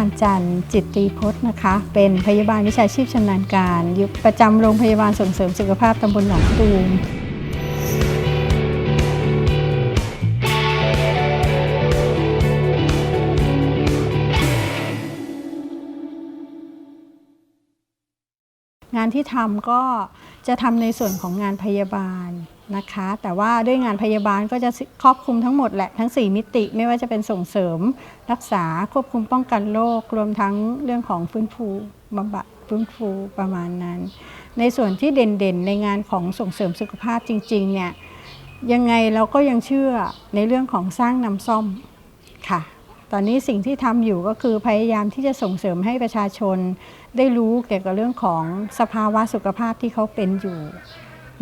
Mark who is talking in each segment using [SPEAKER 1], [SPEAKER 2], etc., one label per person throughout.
[SPEAKER 1] านจันทร์จิตตีพจน์นะคะ เป็นพยาบาลวิชาชีพชำนาญการอยู่ประจำโรงพยาบาลส่งเสริมสุขภาพตำบลหนองตูมงานที่ทำก็จะทำในส่วนของงานพยาบาล นะคะ แต่ว่าด้วยงานพยาบาลก็จะครอบคลุมทั้งหมดแหละทั้ง 4 มิติ ไม่ว่าจะเป็นส่งเสริม รักษาควบคุมป้องกันโรครวมทั้งเรื่องของฟื้นฟูบำบัดฟื้นฟูประมาณนั้น ในส่วนที่เด่นๆ ในงานของส่งเสริมสุขภาพจริงๆเนี่ยยังไงเราก็ยังเชื่อในเรื่องของสร้างน้ำซ่อมค่ะตอนนี้สิ่งที่ทำอยู่ก็คือพยายามที่จะส่งเสริมให้ประชาชนได้รู้เกี่ยวกับเรื่องของสภาวะสุขภาพที่เขาเป็นอยู่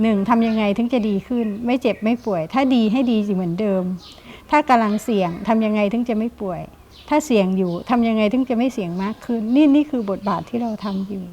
[SPEAKER 1] หนึ่งทำยังไงถึงจะดีขึ้น ไม่เจ็บไม่ป่วย ถ้าดีให้ดีเหมือนเดิม ถ้ากำลังเสี่ยงทำยังไงถึงจะไม่ป่วย ถ้าเสี่ยงอยู่ทำยังไงถึงจะไม่เสี่ยงมากขึ้น นี่นี่คือบทบาทที่เราทำอยู่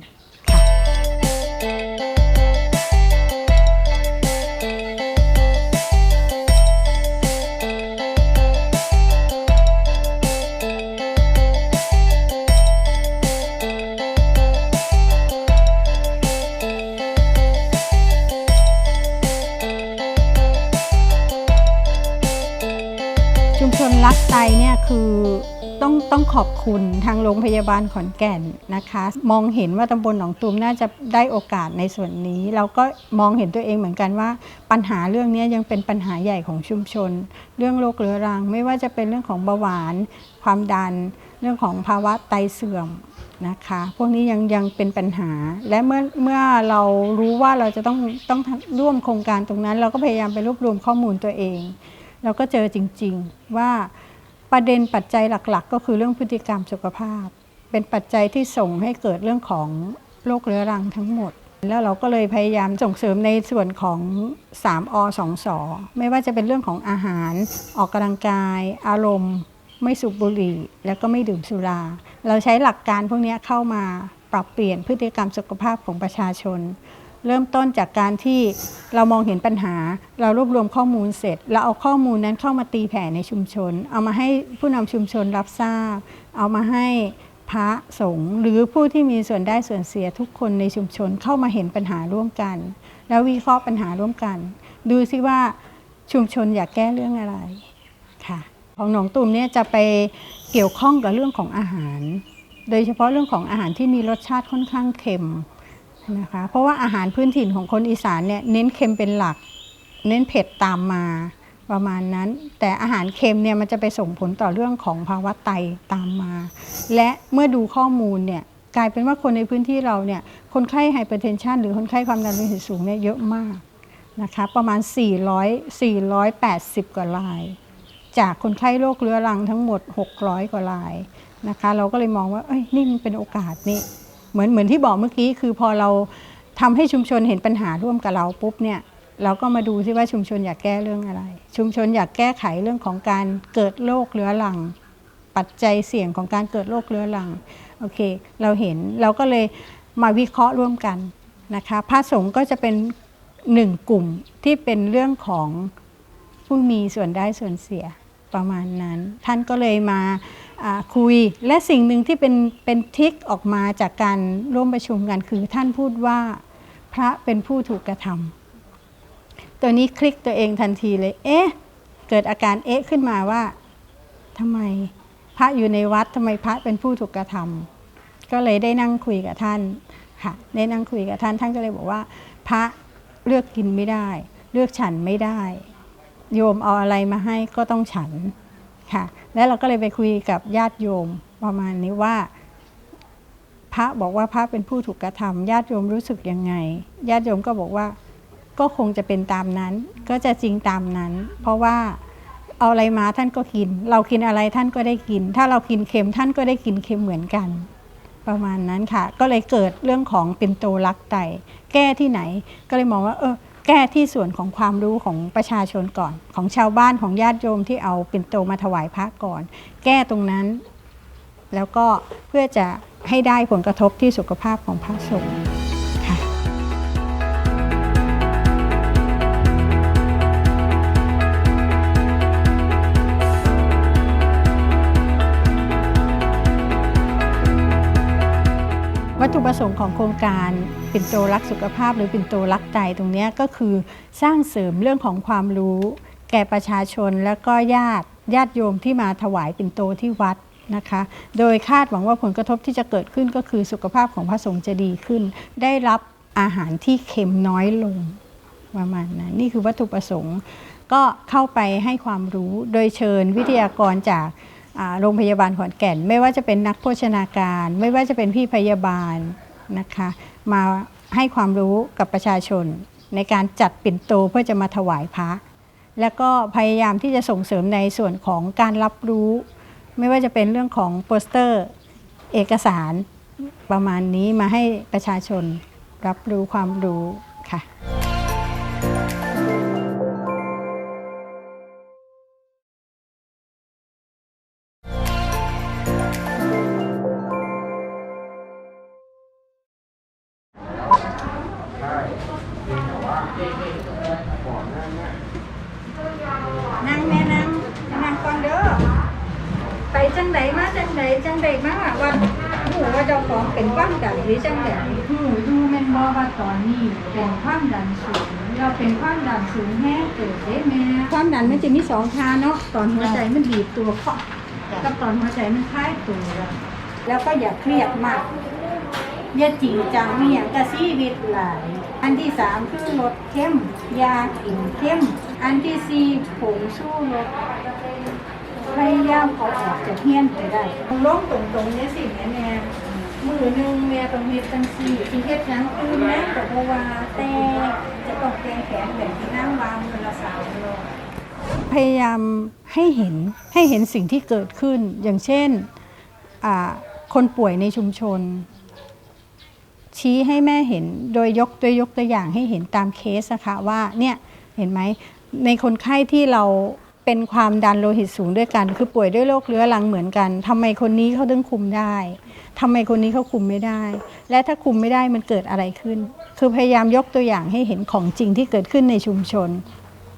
[SPEAKER 1] ขอบคุณทางโรงพยาบาลขอนแก่นนะคะ มองเห็นว่าตำบลหนองตูมน่าจะได้โอกาสในส่วนนี้ เราก็มองเห็นตัวเองเหมือนกันว่า ปัญหาเรื่องนี้ยังเป็นปัญหาใหญ่ของชุมชน เรื่องโรคเรื้อรัง ไม่ว่าจะเป็นเรื่องของเบาหวาน ความดัน เรื่องของภาวะไตเสื่อมนะคะพวกนี้ยังยังเป็นปัญหาและเมื่อเมื่อเรารู้ว่าเราจะต้องต้องร่วมโครงการตรงนั้น เราก็พยายามไปรวบรวมข้อมูลตัวเอง เราก็เจอจริง ๆว่า ประเด็นปัจจัยหลักๆ ก็คือเรื่องพฤติกรรมสุขภาพ เป็นปัจจัยที่ส่งให้เกิดเรื่องของโรคเรื้อรังทั้งหมด แล้วเราก็เลยพยายามส่งเสริมในส่วนของ 3อ2สอไม่ว่าจะเป็นเรื่องของอาหาร ออกกำลังกาย อารมณ์ ไม่สูบบุหรี่ แล้วก็ไม่ดื่มสุรา เราใช้หลักการพวกนี้เข้ามาปรับเปลี่ยนพฤติกรรมสุขภาพของประชาชน เริ่มต้นจากการที่เรามองเห็นปัญหา เรารวบรวมข้อมูลเสร็จ เราเอาข้อมูลนั้นเข้ามาตีแผ่ในชุมชน เอามาให้ผู้นำชุมชนรับทราบ เอามาให้พระสงฆ์หรือผู้ที่มีส่วนได้ส่วนเสียทุกคนในชุมชนเข้ามาเห็นปัญหาร่วมกัน แล้ววิเคราะห์ปัญหาร่วมกัน ดูซิว่าชุมชนอยากแก้เรื่องอะไรค่ะ ของหนองตูมเนี่ยจะไปเกี่ยวข้องกับเรื่องของอาหาร โดยเฉพาะเรื่องของอาหารที่มีรสชาติค่อนข้างเค็ม นะคะเพราะว่าอาหารพื้นถิ่นของคนอีสานเนี่ยเน้นเค็มเป็นหลัก เน้นเผ็ดตามมาประมาณนั้น แต่อาหารเค็มเนี่ยมันจะไปส่งผลต่อเรื่องของภาวะไตตามมา และเมื่อดูข้อมูลเนี่ยกลายเป็นว่าคนในพื้นที่เราเนี่ยคนไข้ไฮเปอร์เทนชันหรือคนไข้ความดันโลหิตสูงเนี่ยเยอะมากนะคะประมาณ 400 480 กว่าราย จากคนไข้โรคเรื้อรังทั้งหมด 600 กว่ารายนะคะเราก็เลยมองว่าเอ้ยนี่มันเป็นโอกาสนี่ เหมือนเหมือนที่บอกเมื่อกี้คือพอเราทำให้ชุมชนเห็นปัญหาร่วมกับเราปุ๊บเนี่ยเราก็มาดูซิว่าชุมชนอยากแก้เรื่องอะไร ชุมชนอยากแก้ไขเรื่องของการเกิดโรคเรื้อรัง ปัจจัยเสี่ยงของการเกิดโรคเรื้อรังโอเค เราเห็นเราก็เลยมาวิเคราะห์ร่วมกันนะคะพระสงฆ์ก็จะเป็นหนึ่งกลุ่มที่เป็นเรื่องของผู้มีส่วนได้ส่วนเสียประมาณนั้น ท่านก็เลยมาอ่า คุย และสิ่งหนึ่งที่เป็นเป็นทิกออกมาจากการร่วมประชุมกันคือท่านพูดว่าพระเป็นผู้ถูกกระทำตัวนี้คลิกตัวเองทันทีเลย เอ๊ะ เกิดอาการเอ๊ะขึ้นมาว่าทำไมพระอยู่ในวัดทำไมพระเป็นผู้ถูกกระทำก็เลยได้นั่งคุยกับท่านค่ะได้นั่งคุยกับท่านท่านก็เลยบอกว่า พระเลือกกินไม่ได้ เลือกฉันไม่ได้ โยมเอาอะไรมาให้ก็ต้องฉัน ค่ะแล้วเราก็เลยไปคุยกับญาติโยมประมาณนี้ว่า พระบอกว่าพระเป็นผู้ถูกกระทำญาติโยมรู้สึกยังไง ญาติโยมก็บอกว่าก็คงจะเป็นตามนั้น ก็จะจริงตามนั้น เพราะว่าเอาอะไรมาท่านก็กิน เรากินอะไรท่านก็ได้กิน ถ้าเรากินเค็มท่านก็ได้กินเค็มเหมือนกัน ประมาณนั้นค่ะ ก็เลยเกิดเรื่องของเป็นโตรักไตแก้ที่ไหน ก็เลยมองว่า เออ แก้ที่ส่วนของความรู้ของประชาชนก่อน ของชาวบ้านของญาติโยมที่เอาปิ่นโตมาถวายพระก่อน แก้ตรงนั้น แล้วก็เพื่อจะให้ได้ผลกระทบที่สุขภาพของพระสงฆ์ ถุประสงค์ของโครงการปิ่นโตรักสุขภาพ หรือปิ่นโตรักใจตรงนี้ก็คือสร้างเสริมเรื่องของความรู้ แก่ประชาชนและก็ญาติญาติโยมที่มาถวายปิ่นโตที่วัดนะคะ โดยคาดหวังว่าผลกระทบที่จะเกิดขึ้นก็คือสุขภาพของพระสงฆ์จะดีขึ้น ได้รับอาหารที่เค็มน้อยลงประมาณนั้นนี่คือวัตถุประสงค์ก็เข้าไปให้ความรู้โดยเชิญวิทยากรจาก โรงพยาบาลขอนแก่น ไม่ว่าจะเป็นนักโภชนาการ ไม่ว่าจะเป็นพี่พยาบาลนะคะมาให้ความรู้กับประชาชน ในการจัดปิ่นโตเพื่อจะมาถวายพระ แล้วก็พยายามที่จะส่งเสริมในส่วนของการรับรู้ ไม่ว่าจะเป็นเรื่องของโปสเตอร์เอกสารประมาณนี้มาให้ประชาชนรับรู้ความรู้ค่ะ สองทางเนาะตอนหัวใจมันบีบตัวเคาะกับตอนหัวใจมันคลายตัวแล้วก็อย่าเครียดมากอย่าจริงจังมีอย่างกระซีวิตหลาย อันที่สามคือลดเข้ม ยากินเข้ม อันที่สี่ผงสู้รสพยายามเอาออกจากเฮียนไปได้ล้มตรงๆเนี่ยสิแม่แม่มือหนึ่งแม่ต้องเฮ็ดจังสี่ที่เฮ็ดหยังคือแม่แต่บ่ว่าแต่จะต้องแกงแขนแบบที่นั่งวางเวลาสาวรอ พยายามให้เห็นให้เห็นสิ่งที่เกิดขึ้น อย่างเช่นคนป่วยในชุมชน ชี้ให้แม่เห็นโดยยกโดยยกตัวอย่างให้เห็นตามเคสอะคะว่าเนี่ยเห็นไหมในคนไข้ที่เราเป็นความดันโลหิตสูงด้วยกัน คือป่วยด้วยโรคเรื้อรังเหมือนกันทำไมคนนี้เขาถึงคุมได้ทำไมคนนี้เขาคุมไม่ได้ และถ้าคุมไม่ได้มันเกิดอะไรขึ้น คือพยายามยกตัวอย่างให้เห็นของจริงที่เกิดขึ้นในชุมชน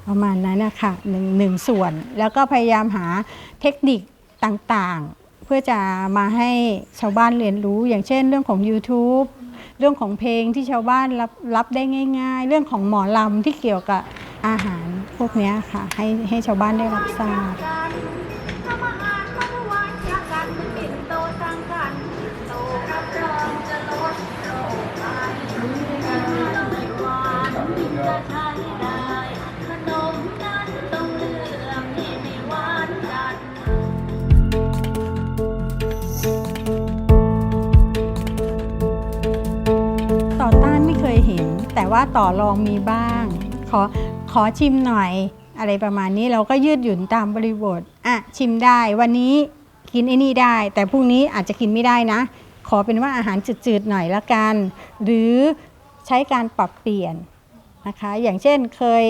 [SPEAKER 1] ประมาณนั้นนะคะหนึ่งหนึ่งส่วน แล้วก็พยายามหาเทคนิคต่างๆ เพื่อจะมาให้ชาวบ้านเรียนรู้ อย่างเช่นเรื่องของ YouTube เรื่องของเพลงที่ชาวบ้านรับรับได้ง่าย ๆ เรื่องของหมอลำที่เกี่ยวกับอาหารพวกนี้ค่ะให้ให้ชาวบ้านได้รับทราบ ว่าต่อรองมีบ้าง ขอขอชิมหน่อย อะไรประมาณนี้เราก็ยืดหยุ่นตามบริบทอะชิมได้ วันนี้กินไอ้นี่ได้ แต่พรุ่งนี้อาจจะกินไม่ได้นะ ขอเป็นว่าอาหารจืดๆหน่อยละกัน หรือใช้การปรับเปลี่ยนนะคะ อย่างเช่นเคย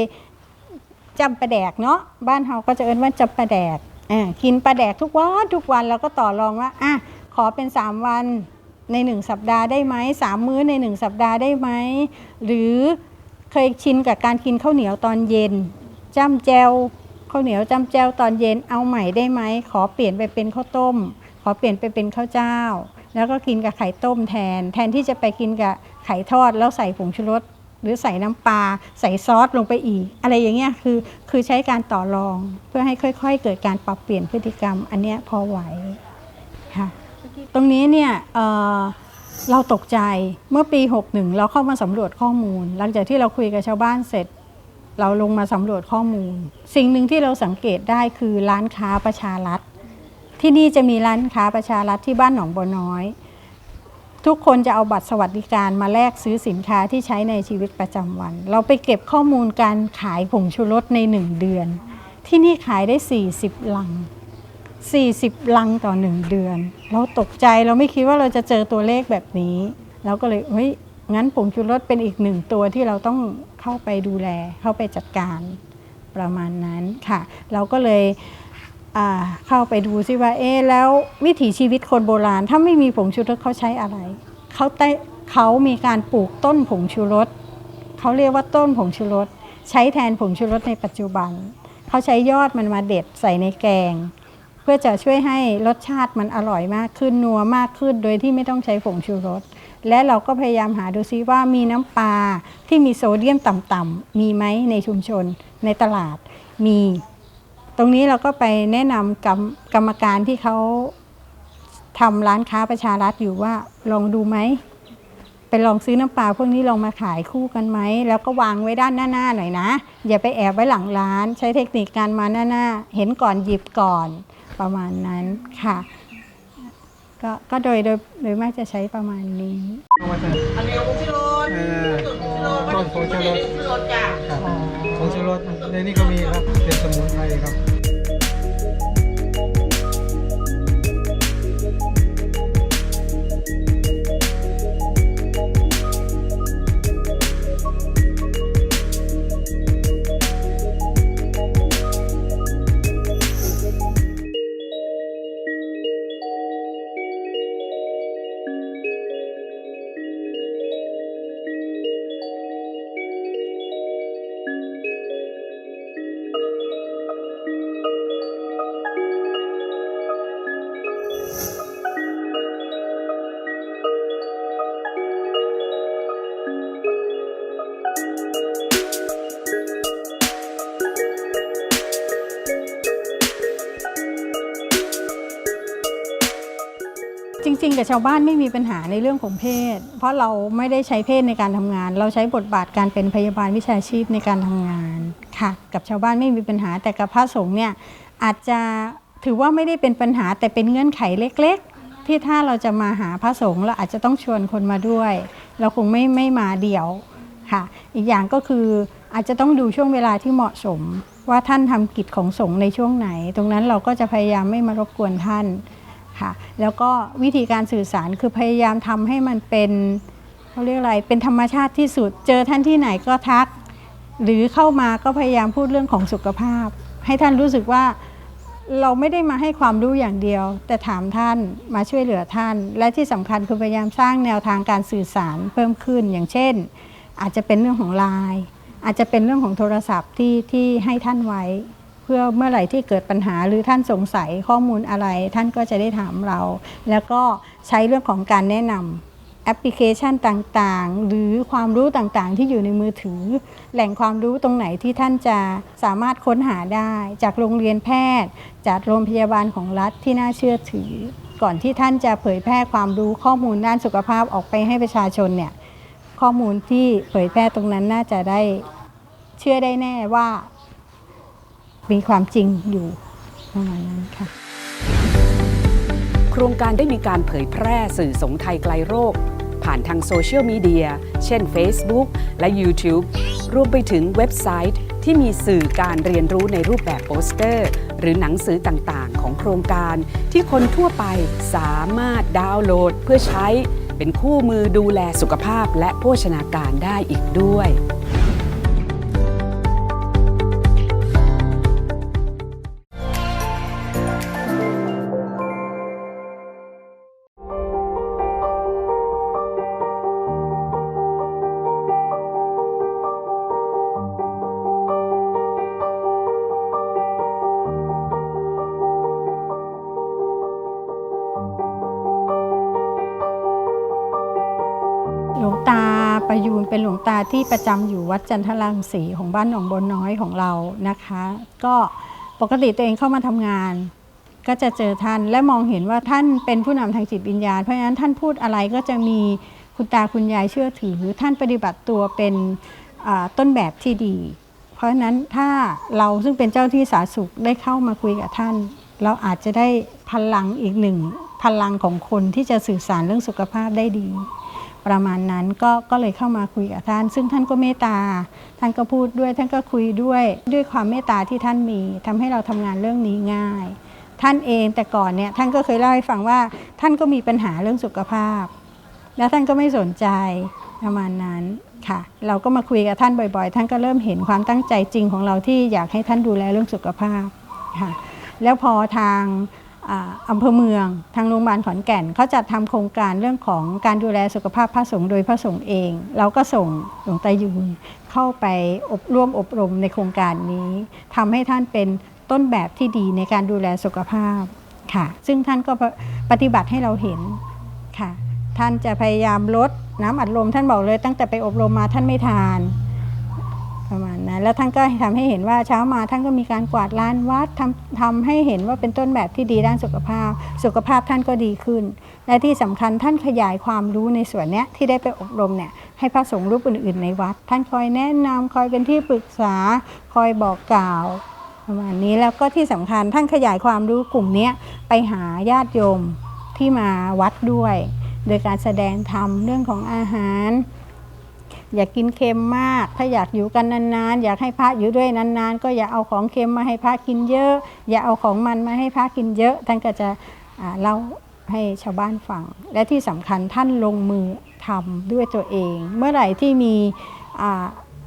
[SPEAKER 1] จำปลาแดกเนาะบ้านเราก็จะเอิ้นว่าจำปลาแดกอะกินปลาแดกทุกวันทุกวันเราก็ต่อรองว่าอะขอเป็น 3 วัน ในหนึ่งสัปดาห์ได้ไหมสามมื้อในหนึ่งสัปดาห์ได้ไหมหรือเคยชินกับการกินข้าวเหนียวตอนเย็นจ้ำแจวข้าวเหนียวจ้ำแจวตอนเย็นเอาใหม่ได้ไหมขอเปลี่ยนไปเป็นข้าวต้ม ขอเปลี่ยนไปเป็นข้าวเจ้า แล้วก็กินกับไข่ต้มแทน แทนที่จะไปกินกับไข่ทอดแล้วใส่ผงชูรสหรือใส่น้ำปลาใส่ซอสลงไปอีก อะไรอย่างเงี้ยคือคือใช้การต่อรองเพื่อให้ค่อย ๆ เกิดการปรับเปลี่ยนพฤติกรรม อันเนี้ยพอไหวค่ะ ตรงนี้เนี่ยเเราตกใจเมื่อปี 61 เราเข้ามาสำรวจข้อมูล หลังจากที่เราคุยกับชาวบ้านเสร็จ เราลงมาสำรวจข้อมูล สิ่งหนึ่งที่เราสังเกตได้คือร้านค้าประชารัฐ ที่นี่จะมีร้านค้าประชารัฐที่บ้านหนองบัวน้อย ทุกคนจะเอาบัตรสวัสดิการมาแลกซื้อสินค้าที่ใช้ในชีวิตประจำวัน เราไปเก็บข้อมูลการขายผงชูรสในหนึ่งเดือน ที่นี่ขายได้ 40 ลัง 40 ลังต่อ 1 เดือน เราตกใจเราไม่คิดว่าเราจะเจอตัวเลขแบบนี้ เราก็เลยเฮ้ยงั้นผงชูรสเป็นอีกหนึ่งตัวที่เราต้องเข้าไปดูแล เข้าไปจัดการประมาณนั้นค่ะ เราก็เลยเข้าไปดูซิว่าเอ๊ะแล้ววิถีชีวิตคนโบราณ ถ้าไม่มีผงชูรสเขาใช้อะไรเขาใต้เขามีการปลูกต้นผงชูรสเขาเรียกว่าต้นผงชูรสใช้แทนผงชูรสในปัจจุบันเขาใช้ยอดมันมาเด็ดใส่ในแกง พื่อจะช่วยให้รสชาติมันอร่อยมากขึ้นนัวมากขึ้น โดยที่ไม่ต้องใช้ผงชูรส และเราก็พยายามหาดูซิว่ามีน้ำปลาที่มีโซเดียมต่ำๆมีไหมในชุมชนในตลาดมี ตรงนี้เราก็ไปแนะนำกรรมกรรมการที่เขาทำร้านค้าประชารัฐอยู่ว่าลองดูไหมไปลองซื้อน้ำปลาพวกนี้ลองมาขายคู่กันไหม แล้วก็วางไว้ด้านหน้าๆหน่อยนะ อย่าไปแอบไว้หลังร้าน ใช้เทคนิคการมาหน้าๆ เห็นก่อนหยิบก่อน ประมาณนั้นค่ะก็ก็โดยโดยโดยมากจะใช้ประมาณนี้
[SPEAKER 2] เอามาจาก
[SPEAKER 3] อันนี้ผงชูรส
[SPEAKER 2] เอ่อ
[SPEAKER 3] ผงชูรส
[SPEAKER 2] ต้นผงชูรส
[SPEAKER 3] ผงชูรสจ้ะ
[SPEAKER 2] ครับผงชูรสในนี้ก็มีครับเป็นสมุนไพรครับ
[SPEAKER 1] กับชาวบ้านไม่มีปัญหาในเรื่องของเพศ เพราะเราไม่ได้ใช้เพศในการทำงาน เราใช้บทบาทการเป็นพยาบาลวิชาชีพในการทำงานค่ะ กับชาวบ้านไม่มีปัญหาแต่กับพระสงฆ์เนี่ยอาจจะถือว่าไม่ได้เป็นปัญหาแต่เป็นเงื่อนไขเล็ก ๆ ที่ถ้าเราจะมาหาพระสงฆ์เราอาจจะต้องชวนคนมาด้วย เราคงไม่ไม่มาเดี่ยวค่ะ อีกอย่างก็คืออาจจะต้องดูช่วงเวลาที่เหมาะสม ว่าท่านทำกิจของสงฆ์ในช่วงไหน ตรงนั้นเราก็จะพยายามไม่มารบกวนท่าน ค่ะแล้วก็วิธีการสื่อสารคือพยายามทำให้มันเป็นเขาเรียกอะไรเป็นธรรมชาติที่สุด เจอท่านที่ไหนก็ทัก หรือเข้ามาก็พยายามพูดเรื่องของสุขภาพ ให้ท่านรู้สึกว่าเราไม่ได้มาให้ความรู้อย่างเดียว แต่ถามท่านมาช่วยเหลือท่าน และที่สำคัญคือพยายามสร้างแนวทางการสื่อสารเพิ่มขึ้นอย่างเช่น อาจจะเป็นเรื่องของไลน์อาจจะเป็นเรื่องของโทรศัพท์ที่ที่ให้ท่านไว้ พื่อเมื่อไหร่ที่เกิดปัญหาหรือท่านสงสัยข้อมูลอะไร ท่านก็จะได้ถามเรา แล้วก็ใช้เรื่องของการแนะนำแอปพลิเคชันต่างๆ หรือความรู้ต่างๆ ที่อยู่ในมือถือ แหล่งความรู้ตรงไหนที่ท่านจะสามารถค้นหาได้ จากโรงเรียนแพทย์ จากโรงพยาบาลของรัฐที่น่าเชื่อถือ ก่อนที่ท่านจะเผยแพร่ความรู้ข้อมูลด้านสุขภาพออกไปให้ประชาชนเนี่ยข้อมูลที่เผยแพร่ตรงนั้นน่าจะได้เชื่อได้แน่ว่า มีความจริงอยู่ประมาณนั้นค่ะ
[SPEAKER 4] โครงการได้มีการเผยแพร่สื่อสงไทยไกลโรค ผ่านทางโซเชียลมีเดีย เช่น Facebook และ YouTube รวมไปถึงเว็บไซต์ที่มีสื่อการเรียนรู้ในรูปแบบโปสเตอร์ หรือหนังสือต่างๆ ของโครงการ ที่คนทั่วไปสามารถดาวน์โหลดเพื่อใช้เป็นคู่มือดูแลสุขภาพและโภชนาการได้อีกด้วย
[SPEAKER 1] ประยูนเป็นหลวงตาที่ประจำอยู่วัดจันทรังสีของบ้านหนองบนน้อยของเรานะคะ ก็ปกติตัวเองเข้ามาทำงาน ก็จะเจอท่านและมองเห็นว่าท่านเป็นผู้นำทางจิตวิญญาณ เพราะฉะนั้นท่านพูดอะไรก็จะมีคุณตาคุณยายเชื่อถือ ท่านปฏิบัติตัวเป็นต้นแบบที่ดี เพราะฉะนั้นถ้าเราซึ่งเป็นเจ้าที่สาสุขได้เข้ามาคุยกับท่าน เราอาจจะได้พลังอีกหนึ่งพลังของคนที่จะสื่อสารเรื่องสุขภาพได้ดี ประมาณนั้นก็ก็เลยเข้ามาคุยกับท่าน ซึ่งท่านก็เมตตา ท่านก็พูดด้วยท่านก็คุยด้วยด้วยความเมตตาที่ท่านมีทำให้เราทำงานเรื่องนี้ง่าย ท่านเองแต่ก่อนเนี่ยท่านก็เคยเล่าให้ฟังว่าท่านก็มีปัญหาเรื่องสุขภาพ แล้วท่านก็ไม่สนใจประมาณนั้นค่ะ เราก็มาคุยกับท่านบ่อยๆ ท่านก็เริ่มเห็นความตั้งใจจริงของเราที่อยากให้ท่านดูแลเรื่องสุขภาพค่ะแล้วพอทาง อ่าอำเภอเมือง ทางโรงพยาบาลขอนแก่นเขาจัดทำโครงการเรื่องของการดูแลสุขภาพพระสงฆ์โดยพระสงฆ์เอง เราก็ส่งหลวงตายูนเข้าไปอบร่วมอบรมในโครงการนี้ทำให้ท่านเป็นต้นแบบที่ดีในการดูแลสุขภาพค่ะ ซึ่งท่านก็ปฏิบัติให้เราเห็นค่ะ ท่านจะพยายามลดน้ำอัดลมท่านบอกเลย ตั้งแต่ไปอบรมมาท่านไม่ทาน ประมาณนั้นแล้วท่านก็ทำให้เห็นว่าเช้ามาท่านก็มีการกวาดลานวัดทำทำให้เห็นว่าเป็นต้นแบบที่ดีด้านสุขภาพ สุขภาพท่านก็ดีขึ้น และที่สำคัญท่านขยายความรู้ในส่วนเนี้ยที่ได้ไปอบรมเนี่ยให้พระสงฆ์รูปอื่น ๆ ในวัด ท่านคอยแนะนำคอยเป็นที่ปรึกษาคอยบอกกล่าวประมาณนี้แล้วก็ที่สำคัญท่านขยายความรู้กลุ่มเนี้ยไปหาญาติโยมที่มาวัดด้วย โดยการแสดงธรรมเรื่องของอาหาร อย่ากกินเค็มมาก ถ้าอยากอยู่กันนานๆ อยากให้พระอยู่ด้วยนานๆ ก็อย่าเอาของเค็มมาให้พระกินเยอะ อย่าเอาของมันมาให้พระกินเยอะ ท่านก็จะเล่าให้ชาวบ้านฟัง และที่สำคัญท่านลงมือทำด้วยตัวเอง เมื่อไหร่ที่มีอ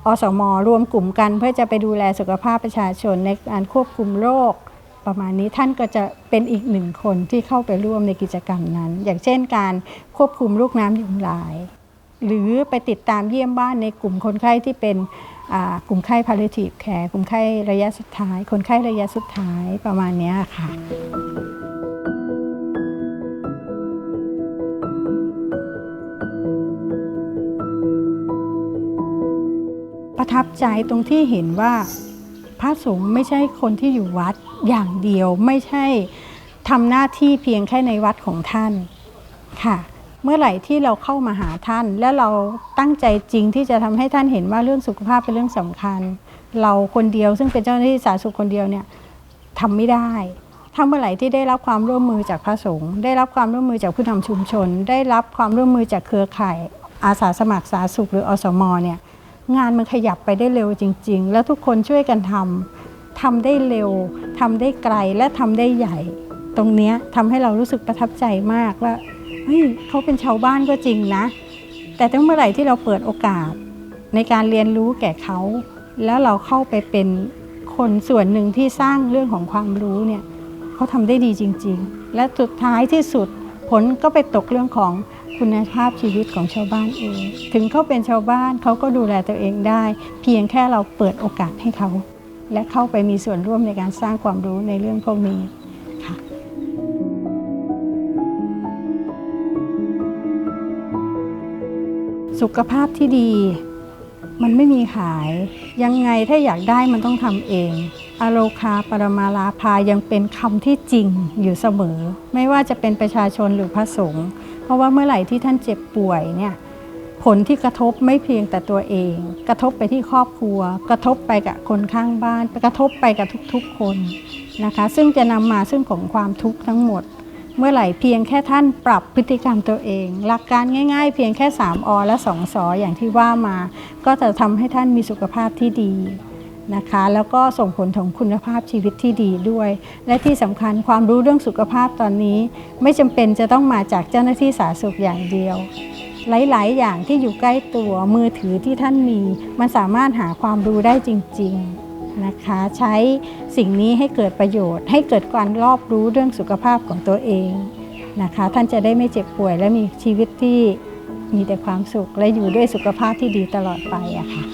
[SPEAKER 1] อสมรวมกลุ่มกัน เพื่อจะไปดูแลสุขภาพประชาชนในการควบคุมโรคประมาณนี้ท่านก็จะเป็นอีกหนึ่งคนที่เข้าไปร่วมในกิจกรรมนั้น อย่างเช่นการควบคุมลูกน้ำยุงลาย หรือไปติดตามเยี่ยมบ้านในกลุ่มคนไข้ที่เป็นกลุ่มไข้ palliative care กลุ่มไข้ระยะสุดท้าย คนไข้ระยะสุดท้ายประมาณนี้ค่ะประทับใจตรงที่เห็นว่าพระสงฆ์ไม่ใช่คนที่อยู่วัดอย่างเดียวไม่ใช่ทำหน้าที่เพียงแค่ในวัดของท่านค่ะ เมื่อไหร่ที่เราเข้ามาหาท่าน และเราตั้งใจจริงที่จะทำให้ท่านเห็นว่าเรื่องสุขภาพเป็นเรื่องสำคัญ เราคนเดียวซึ่งเป็นเจ้าหน้าที่สาธารณสุขคนเดียวเนี่ยทำไม่ได้ถ้าเมื่อไหร่ที่ได้รับความร่วมมือจากพระสงฆ์ได้รับความร่วมมือจากผู้นำชุมชน ได้รับความร่วมมือจากเครือข่าย อาสาสมัครสาธารณสุขหรืออสมเนี่ยงานมันขยับไปได้เร็วจริง ๆ แล้วทุกคนช่วยกันทำทำได้เร็วทำได้ไกลและทำได้ใหญ่ ตรงเนี้ยทำให้เรารู้สึกประทับใจมากว่า เฮ้ยเขาเป็นชาวบ้านก็จริงนะ แต่ตั้งเมื่อไหร่ที่เราเปิดโอกาสในการเรียนรู้แก่เขา แล้วเราเข้าไปเป็นคนส่วนหนึ่งที่สร้างเรื่องของความรู้เนี่ยเขาทำได้ดีจริง ๆ และสุดท้ายที่สุดผลก็ไปตกเรื่องของคุณภาพชีวิตของชาวบ้านเอง ถึงเขาเป็นชาวบ้านเขาก็ดูแลตัวเองได้ เพียงแค่เราเปิดโอกาสให้เขา และเข้าไปมีส่วนร่วมในการสร้างความรู้ในเรื่องพวกนี้ สุขภาพที่ดี มันไม่มีขาย ยังไงถ้าอยากได้มันต้องทำเองอโลคาปรมาลาภายังเป็นคำที่จริงอยู่เสมอ ไม่ว่าจะเป็นประชาชนหรือพระสงฆ์เพราะว่าเมื่อไหร่ที่ท่านเจ็บป่วยเนี่ยผลที่กระทบไม่เพียงแต่ตัวเอง กระทบไปที่ครอบครัว กระทบไปกับคนข้างบ้าน กระทบไปกับทุกๆคนนะคะ ซึ่งจะนำมาซึ่งของความทุกข์ทั้งหมด เมื่อไหร่เพียงแค่ท่านปรับพฤติกรรมตัวเอง หลักการง่าย ๆ เพียงแค่ 3 อ และ 2 สออย่างที่ว่ามา ก็จะทำให้ท่านมีสุขภาพที่ดีนะคะ แล้วก็ส่งผลถึงคุณภาพชีวิตที่ดีด้วย และที่สำคัญความรู้เรื่องสุขภาพตอนนี้ ไม่จำเป็นจะต้องมาจากเจ้าหน้าที่สาธารณสุขอย่างเดียวหลาย ๆ อย่างที่อยู่ใกล้ตัวมือถือที่ท่านมี มันสามารถหาความรู้ได้จริง ๆ นะคะใช้สิ่งนี้ให้เกิดประโยชน์ ให้เกิดการรอบรู้เรื่องสุขภาพของตัวเองนะคะ ท่านจะได้ไม่เจ็บป่วยและมีชีวิตที่มีแต่ความสุขและอยู่ด้วยสุขภาพที่ดีตลอดไปอะค่ะ